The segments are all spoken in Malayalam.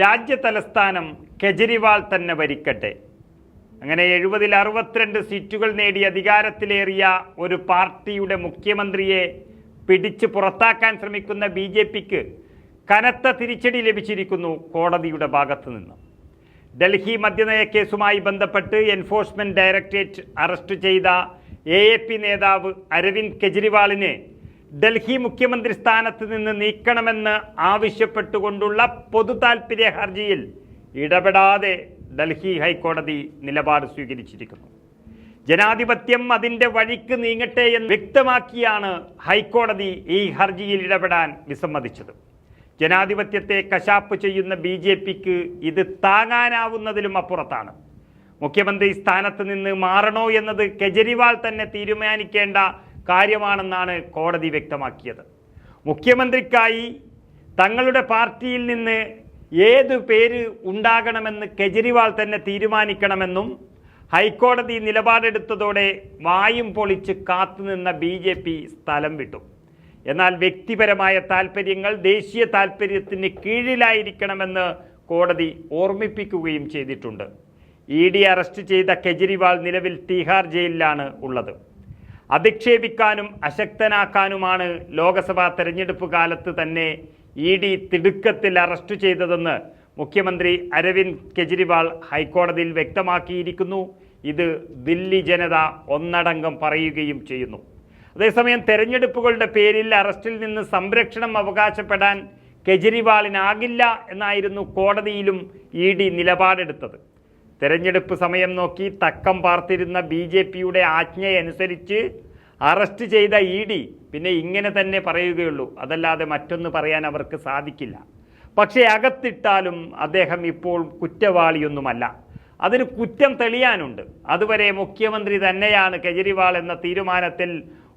രാജ്യ തലസ്ഥാനം കെജ്രിവാൾ തന്നെ ഭരിക്കട്ടെ. അങ്ങനെ എഴുപതിൽ അറുപത്തിരണ്ട് സീറ്റുകൾ നേടി അധികാരത്തിലേറിയ ഒരു പാർട്ടിയുടെ മുഖ്യമന്ത്രിയെ പിടിച്ച് പുറത്താക്കാൻ ശ്രമിക്കുന്ന ബി ജെ പിക്ക് കനത്ത തിരിച്ചടി ലഭിച്ചിരിക്കുന്നു കോടതിയുടെ ഭാഗത്തു നിന്ന്. ഡൽഹി മദ്യനയ കേസുമായി ബന്ധപ്പെട്ട് എൻഫോഴ്സ്മെന്റ് ഡയറക്ടറേറ്റ് അറസ്റ്റ് ചെയ്ത എ നേതാവ് അരവിന്ദ് കെജ്രിവാളിനെ ഡൽഹി മുഖ്യമന്ത്രി സ്ഥാനത്ത് നിന്ന് നീക്കണമെന്ന് ആവശ്യപ്പെട്ടുകൊണ്ടുള്ള പൊതു താൽപ്പര്യ ഹർജിയിൽ ഇടപെടാതെ ഡൽഹി ഹൈക്കോടതി നിലപാട് സ്വീകരിച്ചിരിക്കുന്നു. ജനാധിപത്യം അതിന്റെ വഴിക്ക് നീങ്ങട്ടെ എന്ന് വ്യക്തമാക്കിയാണ് ഹൈക്കോടതി ഈ ഹർജിയിൽ ഇടപെടാൻ വിസമ്മതിച്ചത്. ജനാധിപത്യത്തെ കശാപ്പ് ചെയ്യുന്ന ബി ജെ പിക്ക് ഇത് താങ്ങാനാവുന്നതിലും അപ്പുറത്താണ്. മുഖ്യമന്ത്രി സ്ഥാനത്ത് നിന്ന് മാറണോ എന്നത് കെജ്രിവാൾ തന്നെ തീരുമാനിക്കേണ്ട കാര്യമാണെന്നാണ് കോടതി വ്യക്തമാക്കിയത്. മുഖ്യമന്ത്രിക്കായി തങ്ങളുടെ പാർട്ടിയിൽ നിന്ന് ഏത് പേര് ഉണ്ടാകണമെന്ന് കെജ്രിവാൾ തന്നെ തീരുമാനിക്കണമെന്നും ഹൈക്കോടതി നിലപാടെടുത്തതോടെ വായും പൊളിച്ച് കാത്തുനിന്ന ബി ജെ പി സ്ഥലം വിട്ടു. എന്നാൽ വ്യക്തിപരമായ താൽപ്പര്യങ്ങൾ ദേശീയ താൽപ്പര്യത്തിന് കീഴിലായിരിക്കണമെന്ന് കോടതി ഓർമ്മിപ്പിക്കുകയും ചെയ്തിട്ടുണ്ട്. ഇ ഡി അറസ്റ്റ് ചെയ്ത കെജ്രിവാൾ നിലവിൽ തീഹാർ ജയിലിലാണ് ഉള്ളത്. അധിക്ഷേപിക്കാനും അശക്തനാക്കാനുമാണ് ലോക്സഭാ തെരഞ്ഞെടുപ്പ് കാലത്ത് തന്നെ ഇ ഡി തിടുക്കത്തിൽ അറസ്റ്റ് ചെയ്തതെന്ന് മുഖ്യമന്ത്രി അരവിന്ദ് കെജ്രിവാൾ ഹൈക്കോടതിയിൽ വ്യക്തമാക്കിയിരിക്കുന്നു. ഇത് ദില്ലി ജനത ഒന്നടങ്കം പറയുകയും ചെയ്യുന്നു. അതേസമയം തെരഞ്ഞെടുപ്പുകളുടെ പേരിൽ അറസ്റ്റിൽ നിന്ന് സംരക്ഷണം അവകാശപ്പെടാൻ കെജ്രിവാളിനാകില്ല എന്നായിരുന്നു കോടതിയിലും ഇ ഡി നിലപാടെടുത്തത്. തെരഞ്ഞെടുപ്പ് സമയം നോക്കി തക്കം പാർത്തിരുന്ന ബി ജെ പിയുടെ ആജ്ഞയനുസരിച്ച് അറസ്റ്റ് ചെയ്ത ഇ ഡി പിന്നെ ഇങ്ങനെ തന്നെ പറയുകയുള്ളൂ. അതല്ലാതെ മറ്റൊന്ന് പറയാൻ അവർക്ക് സാധിക്കില്ല. പക്ഷേ അകത്തിട്ടാലും അദ്ദേഹം ഇപ്പോൾ കുറ്റവാളിയൊന്നുമല്ല. അതിന് കുറ്റം തെളിയാനുണ്ട്. അതുവരെ മുഖ്യമന്ത്രി തന്നെയാണ് കെജ്രിവാൾ എന്ന തീരുമാനത്തിൽ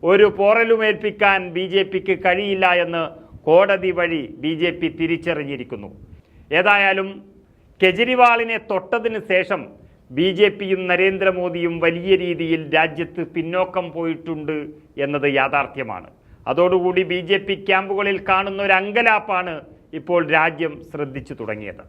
ഒരു പോറലുമേൽപ്പിക്കാൻ ബി ജെ പിക്ക് കഴിയില്ല എന്ന് കോടതി വഴി ബി ജെ പി തിരിച്ചറിഞ്ഞിരിക്കുന്നു. ഏതായാലും കെജ്രിവാളിനെ തൊട്ടതിന് ശേഷം ബി ജെ പിയും നരേന്ദ്രമോദിയും വലിയ രീതിയിൽ രാജ്യത്ത് പിന്നോക്കം പോയിട്ടുണ്ട് എന്നത് യാഥാർത്ഥ്യമാണ്. അതോടുകൂടി ബി ജെ പി ക്യാമ്പുകളിൽ കാണുന്ന ഒരു അങ്കലാപ്പാണ് ഇപ്പോൾ രാജ്യം ശ്രദ്ധിച്ചു തുടങ്ങിയത്.